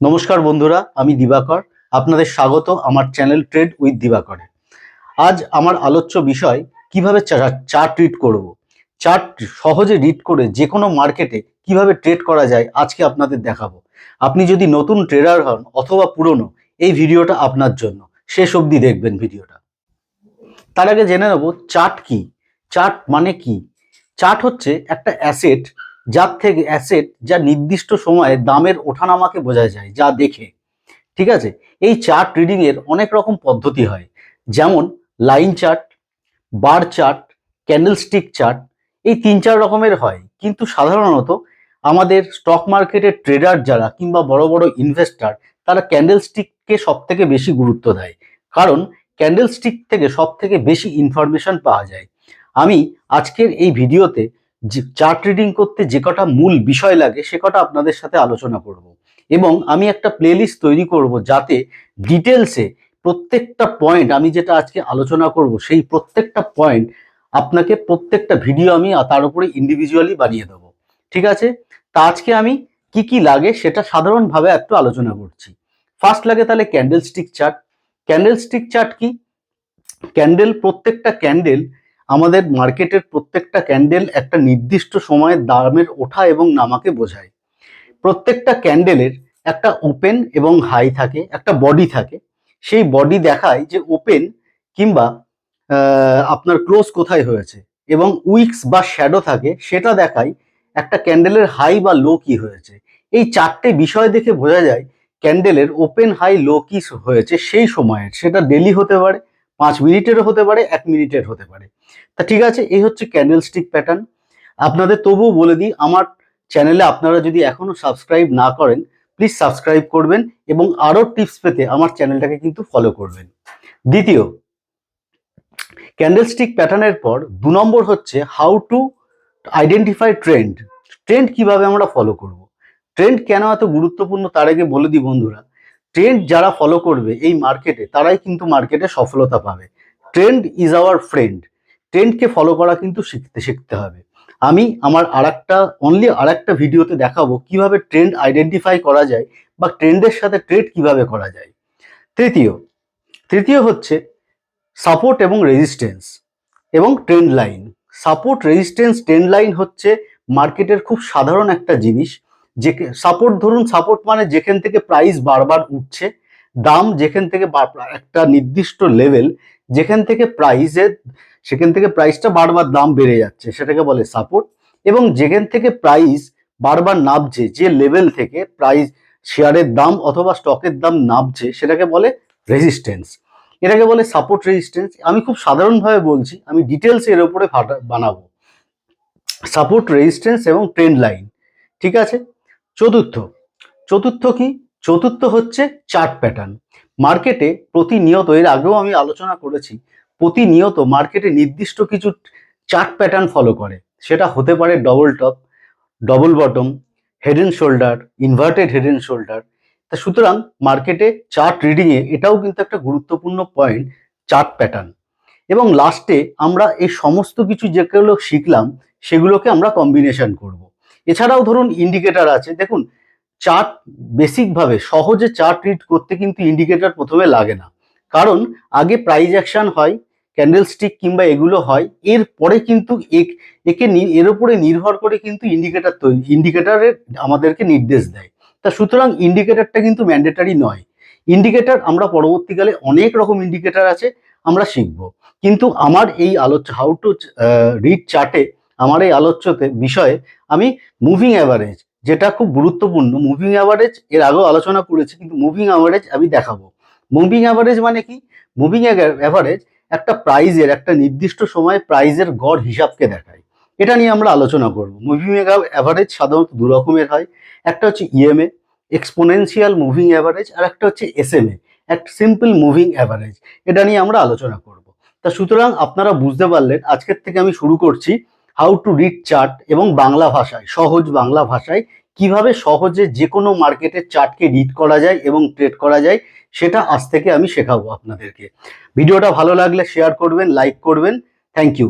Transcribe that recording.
নমস্কার বন্ধুরা, আমি দিবাকর। আপনাদের স্বাগত আমার চ্যানেল ট্রেড উইথ দিবাকরে। আজ আমার আলোচ্য বিষয়, কীভাবে চার্ট রিড করব? চার্ট সহজে রিড করে যে কোনো মার্কেটে কীভাবে ট্রেড করা যায়, আজকে আপনাদের দেখাবো। আপনি যদি নতুন ট্রেডার হন অথবা পুরনো, এই ভিডিওটা আপনার জন্য। শেষ অবধি দেখবেন ভিডিওটা। তার আগে জেনে নেব চার্ট কি? চার্ট মানে কি? চার্ট হচ্ছে একটা অ্যাসেট যার থেকে অ্যাসেট যা নির্দিষ্ট সময়ে দামের ওঠানামাকে বোঝা যায়, যা দেখে। ঠিক আছে? এই চার্ট রিডিং এর অনেক রকম পদ্ধতি হয়। যেমন line chart bar chart candlestick chart এই তিন চার রকমের হয়। কিন্তু সাধারণত আমাদের স্টক মার্কেটের ট্রেডার যারা কিংবা বড় বড় ইনভেস্টার তারা ক্যান্ডেলস্টিককে সব থেকে বেশি গুরুত্ব দেয়। কারণ ক্যান্ডেলস্টিক থেকে সব থেকে বেশি ইনফরমেশন পাওয়া যায়। আমি আজকের এই ভিডিওতে চার্ট রিডিং করতে যে কটা মূল বিষয় লাগে সে কটা আপনাদের সাথে আলোচনা করব। এবং আমি একটা প্লেলিস্ট তৈরি করব যাতে ডিটেলসে প্রত্যেকটা পয়েন্ট আমি যেটা আজকে আলোচনা করব, সেই প্রত্যেকটা পয়েন্ট আপনাকে প্রত্যেকটা ভিডিও আমি তার উপরে ইন্ডিভিজুয়ালি বানিয়ে দেবো। ঠিক আছে? তা আজকে আমি কি কি লাগে সেটা সাধারণভাবে একটু আলোচনা করছি। ফার্স্ট লাগে তাহলে candlestick chart candlestick chart কি? ক্যান্ডেল প্রত্যেকটা ক্যান্ডেল আমাদের মার্কেটের প্রত্যেকটা ক্যান্ডেল একটা নির্দিষ্ট সময়ের দামের ওঠা এবং নামাকে বোঝায়। প্রত্যেকটা ক্যান্ডেলের একটা ওপেন এবং হাই থাকে, একটা বডি থাকে। সেই বডি দেখায় যে ওপেন কিংবা আপনার ক্লোজ কোথায় হয়েছে এবং উইক্স বা শ্যাডো থাকে, সেটা দেখায় একটা ক্যান্ডেলের হাই বা লো কি হয়েছে। এই চারটে বিষয় দেখে বোঝা যায় ক্যান্ডেলের ওপেন, হাই, লো কি হয়েছে সেই সময়ের। সেটা ডেলি হতে পারে পাঁচ মিনিটেরও হতে পারে, এক মিনিটের হতে পারে। তা ঠিক আছে, এই হচ্ছে ক্যান্ডেল স্টিক প্যাটার্ন আপনাদের তবুও বলে দিই, আমার চ্যানেলে আপনারা যদি এখনও সাবস্ক্রাইব না করেন প্লিজ সাবস্ক্রাইব করবেন এবং আরও টিপস পেতে আমার চ্যানেলটাকে কিন্তু ফলো করবেন। দ্বিতীয় ক্যান্ডেল স্টিক প্যাটার্নের পর দু নম্বর হচ্ছে how to identify trend trend কীভাবে আমরা ফলো করব? ট্রেন্ড কেন এত গুরুত্বপূর্ণ তার আগে বলে দিই বন্ধুরা ট্রেন্ড যারা ফলো করবে এই মার্কেটে তারাই কিন্তু মার্কেটে সফলতা পাবে। ট্রেন্ড ইজ আওয়ার ফ্রেন্ড ট্রেন্ডকে ফলো করা কিন্তু শিখতে শিখতে হবে। আমি আমার আর একটা অনলি আর একটা ভিডিওতে দেখাবো কীভাবে ট্রেন্ড আইডেন্টিফাই করা যায় বা ট্রেন্ডের সাথে ট্রেড কীভাবে করা যায়। তৃতীয় তৃতীয় হচ্ছে সাপোর্ট এবং রেজিস্ট্যান্স এবং trend line support resistance trend line হচ্ছে মার্কেটের খুব সাধারণ একটা জিনিস। যে সাপোর্ট ধরুন সাপোর্ট মানে যেখান থেকে প্রাইস বারবার উঠছে, দাম যেখান থেকে একটা নির্দিষ্ট লেভেল যেখান থেকে প্রাইসের সেখান থেকে প্রাইসটা বারবার দাম বেড়ে যাচ্ছে, সেটাকে বলে সাপোর্ট এবং যেখান থেকে প্রাইস বারবার নামছে, যে লেভেল থেকে প্রাইস শেয়ারের দাম অথবা স্টকের দাম নামছে, সেটাকে বলে রেজিস্ট্যান্স এটাকে বলে সাপোর্ট রেজিস্ট্যান্স আমি খুব সাধারণভাবে বলছি, আমি ডিটেলস এর উপরে বানাবো। সাপোর্ট রেজিস্ট্যান্স এবং ট্রেন্ড লাইন ঠিক আছে? চতুর্থ। চতুর্থ কি? চতুর্থ হচ্ছে চার্ট প্যাটার্ন মার্কেটে প্রতিনিয়ত, এর আগেও আমি আলোচনা করেছি, প্রতিনিয়ত মার্কেটে নির্দিষ্ট কিছু চার্ট প্যাটার্ন ফলো করে। সেটা হতে পারে double top double bottom head and shoulder inverted head and shoulder তা সুতরাং মার্কেটে চার্ট রিডিংয়ে এটাও কিন্তু একটা গুরুত্বপূর্ণ পয়েন্ট চার্ট প্যাটার্ন এবং লাস্টে আমরা এই সমস্ত কিছু যেগুলো শিখলাম, সেগুলোকে আমরা কম্বিনেশন করব। এছাড়াও ধরুন ইন্ডিকেটার আছে। দেখুন চার্ট বেসিকভাবে সহজে চার্ট রিড করতে কিন্তু ইন্ডিকেটার প্রথমে লাগে না। কারণ আগে প্রাইজ অ্যাকশন হয় ক্যান্ডেল স্টিক কিংবা এগুলো হয় এরপরে কিন্তু এক- এর উপরে নির্ভর করে কিন্তু ইন্ডিকেটার তৈরি ইন্ডিকেটরের আমাদেরকে নির্দেশ দেয়। তা সুতরাং ইন্ডিকেটারটা কিন্তু ম্যান্ডেটারি নয়। ইন্ডিকেটার আমরা পরবর্তীকালে অনেক রকম ইন্ডিকেটার আছে, আমরা শিখব। কিন্তু আমার এই আলোচ্য হাউ টু রিড চার্টে আমার এই আলোচ্যতে বিষয়ে আমি মুভিং অ্যাভারেজ যেটা খুব গুরুত্বপূর্ণ মুভিং অ্যাভারেজ এর আগেও আলোচনা করেছি, কিন্তু মুভিং অ্যাভারেজ আমি দেখাবো। মুভিং অ্যাভারেজ মানে কি? মুভিং অ্যাভারেজ একটা প্রাইজের একটা নির্দিষ্ট সময়ে প্রাইজের গড় হিসাবকে দেখায়। এটা নিয়ে আমরা আলোচনা করব। মুভিং অ্যাভারেজ সাধারণত দু রকমের হয়। একটা হচ্ছে ইএমএ এক্সপোনেন্সিয়াল মুভিং অ্যাভারেজ আর একটা হচ্ছে এসএমএ একটা সিম্পল মুভিং অ্যাভারেজ এটা নিয়ে আমরা আলোচনা করব। তা সুতরাং আপনারা বুঝতে পারলেন, আজকের থেকে আমি শুরু করছি। হাউ টু রিড চার্ট এবং বাংলা ভাষায়, সহজ বাংলা ভাষায় কীভাবে সহজে যে কোনো মার্কেটের চার্টকে রিড করা যায় এবং ট্রেড করা যায়, সেটা আজ থেকে আমি শেখাবো আপনাদেরকে। ভিডিওটা ভালো লাগলে শেয়ার করবেন লাইক করবেন। Thank you